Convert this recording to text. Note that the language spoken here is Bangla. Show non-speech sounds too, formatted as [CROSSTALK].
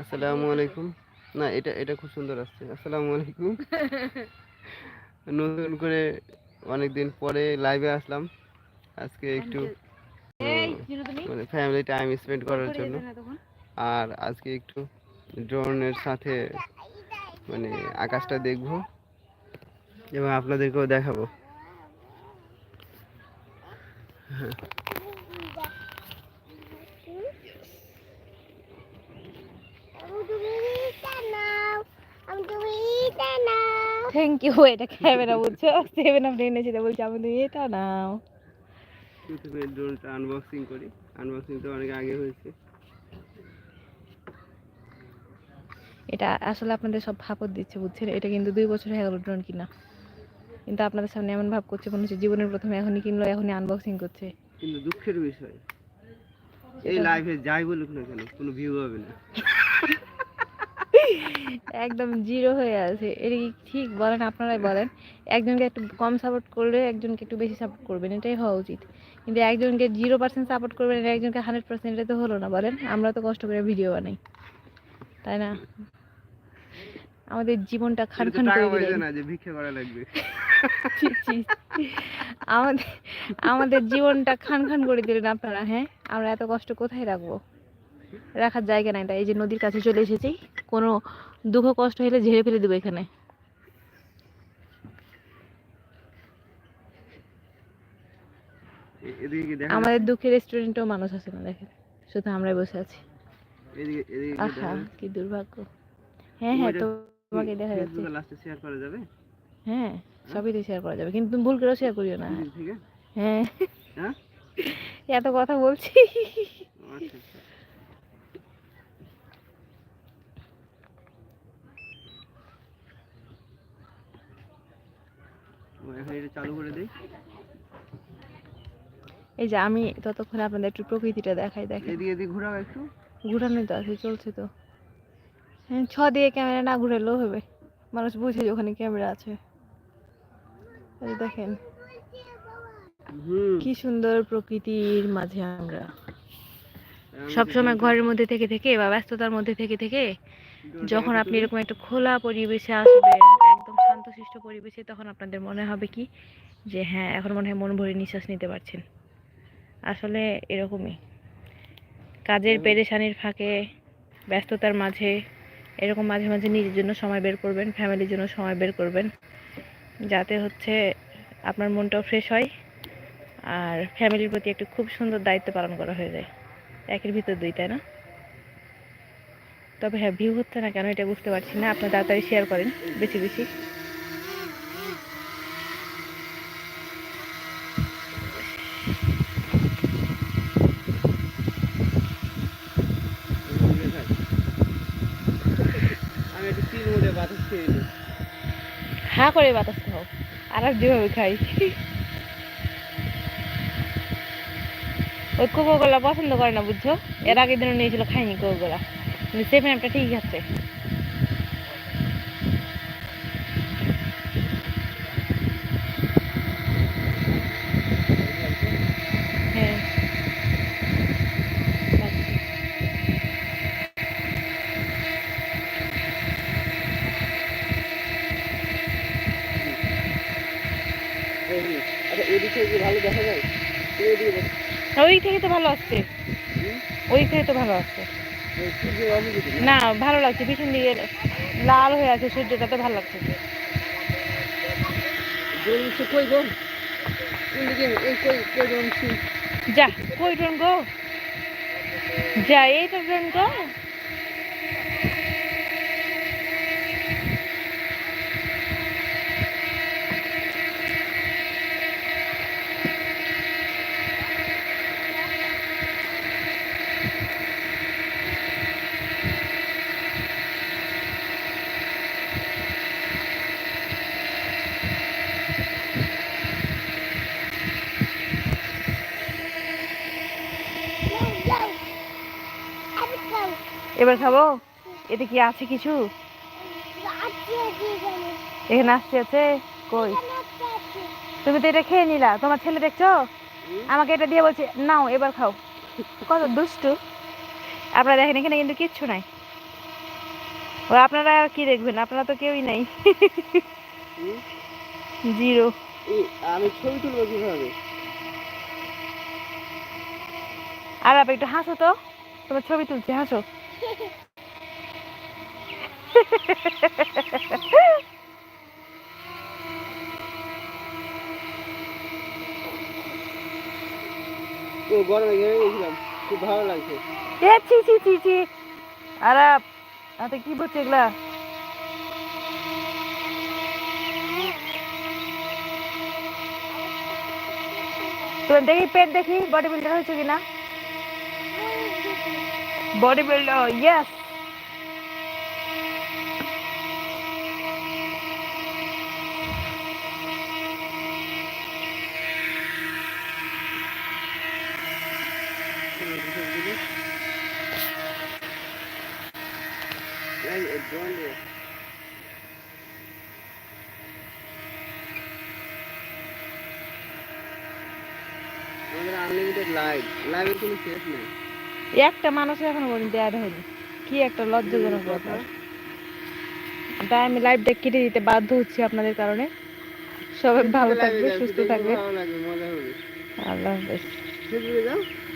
আসসালামু আলাইকুম না এটা এটা খুব সুন্দর আসছে। আসসালামু আলাইকুম নতুন করে অনেক দিন পরে লাইভে আসলাম। আজকে একটু মানে ফ্যামিলি টাইম স্পেন্ড করার জন্য। আর আজকে একটু ড্রোনের সাথে মানে আকাশটা দেখব এবং আপনাদেরকেও দেখাবো। থ্যাংক ইউ এটা খাবে না বুঝছ সেভেন আপ এনেছি তো বলছি আমাদের এটা নাও। প্রথমে ড্রোনটা আনবক্সিং করি। আনবক্সিং তো অনেক আগে হয়েছে। এটা আসলে আপনাদের সব ভাপত দিচ্ছে বুঝছেন? এটা কিন্তু দুই বছর হয়ে গেল ড্রোন কিনা। কিন্তু আপনাদের সামনে এমন ভাব করছে মনে হচ্ছে জীবনের প্রথমে এখনই কিনলো এখনই আনবক্সিং করছে। কিন্তু দুঃখের বিষয়। এই লাইভে যাই বলুক না কেন কোনো ভিউ হবে না। [LAUGHS] একদম জিরো হয়ে আছে। এটা কি ঠিক বলেন আপনারাই বলেন। একজনকে একটু কম সাপোর্ট করলে একজনকে একটু বেশি সাপোর্ট করবেন এটাই হওয়া উচিত। কিন্তু একজনকে জিরো পার্সেন্ট সাপোর্ট করবেন আর একজনকে হান্ড্রেড পার্সেন্ট এটা তো হলো না বলেন। আমরা তো কষ্ট করে ভিডিও বানাই। তাই না? আমাদের জীবনটা খান খান করে দিলেন। না যে ভিক্ষা করা লাগবে। ছি, ছি। আমাদের আমাদের জীবনটা খান খান করে দিলেন আপনারা হ্যাঁ? আমরা এত কষ্ট কোথায় রাখব? রাখার জায়গা নাই তাই এই যে নদীর কাছে চলে এসেছি। কোনো দুঃখ কষ্ট হলে ঝেড়ে ফেলে দেবো এখানে। আমাদের দুঃখের রেস্টুরেন্টেও মানুষ আছে না দেখেন। শুধু আমরাই বসে আছি। আহা কি দুর্ভাগ্য। হ্যাঁ হ্যাঁ তোমাকে দেখা যাচ্ছে। লাস্টে শেয়ার করা যাবে? হ্যাঁ সবই তো শেয়ার করা যাবে কিন্তু তুমি ভুল করেও শেয়ার করিও না। হ্যাঁ। হ্যাঁ? এত কথা বলছি। আচ্ছা আচ্ছা ও এখন এটা চালু করে দেই। এই যে আমি ততক্ষণে আপনাদের একটু প্রকৃতিটা দেখাই দেখেন। এদিকে এদিকে ঘোরাও একটু। ঘুরানোই তো আছে চলছে তো। হ্যাঁ ছ দিয়ে ক্যামেরা না ঘুরালেও হবে। মানুষ বুঝে যে ওখানে ক্যামেরা আছে। এই দেখেন কি সুন্দর প্রকৃতির মাঝে আমরা। সবসময় ঘরের মধ্যে থেকে থেকে বা ব্যস্ততার মধ্যে থেকে থেকে যখন আপনি এরকম একটা খোলা পরিবেশে আসবেন একদম পরিবেশে তখন আপনাদের মনে হবে কি? যে হ্যাঁ এখন মনে হয় মন ভরে নিঃশ্বাস নিতে পারছেন। আসলে এরকমই। কাজের পেরেশানির ফাঁকে ব্যস্ততার মাঝে এরকম মাঝে মাঝে নিজের জন্য সময় বের করবেন ফ্যামিলির জন্য সময় বের করবেন। যাতে হচ্ছে আপনার মনটাও ফ্রেশ হয় আর ফ্যামিলির প্রতি একটু খুব সুন্দর দায়িত্ব পালন করা হয়ে যায়। একের ভিতর দুই তাই না? তবে হ্যাঁ ভিউ হচ্ছে না কেন এটা বুঝতে পারছি না। আপনার তাড়াতাড়ি শেয়ার করেন বেশি বেশি আমি একটু তিন মোড়ে বাতাস খেয়ে নিই হা করে বাতাস খাও, আর আর যেভাবে খাই। ওই কোকোগুলা পছন্দ করে না, বুঝছ? এর আগের দিনও নিয়েছিল, খাইনি কিন্তু সেভেন আপটা ঠিক আছে হ্যাঁ পাচ্ছি। এদিক ভালো দেখা যায় ওই থেকে তো ভালো আসছে। ওই থেকে তো ভালো আসছে। না? ভালো লাগছে পিছন দিকে লাল হয়ে আছে সূর্যটা তো ভালো লাগছে। যা কই ড্রোন গো? যা এই তো ড্রোন গো। এবার খাব? এতে কি আছে কিছু? এখানে আসছে আছে? কই? তুমি তো এটা খেয়ে নিলা। তোমার ছেলে দেখছ? আমাকে এটা দিয়ে বলছে, নাও, এবার খাও। কত দুষ্টু। আপনারা দেখেন, এখানে কিন্তু কিচ্ছু নাই। ও, আপনারা আর কি দেখবেন? আপনারা তো কেউই নাই। জিরো। আমি ছবি তুলবো কীভাবে আর আপনি একটু হাসো তো। তোমার ছবি তুলছি, হাসো। গরমে ছি ছি ছি ছি। কি বলছে এগুলা? তুমি দেখি, পেট দেখি বডি বিল্ডার হয়েছে কিনা? বডি বিল্ডার ইয়েস এই, এই ড্রোন দিয়ে। আমাদের আনলিমিটেড লাইভ লাইভের কোনো শেষ নেই একটা মানুষ এখনও পর্যন্ত অ্যাড হয়নি। কি একটা লজ্জাজনক ব্যাপার। তাই আমি লাইভটা কেটে দিতে বাধ্য হচ্ছি আপনাদের কারণে। সবাই [LAUGHS] ভালো থাকবে সুস্থ থাকবে। আল্লাহ হাফেজ।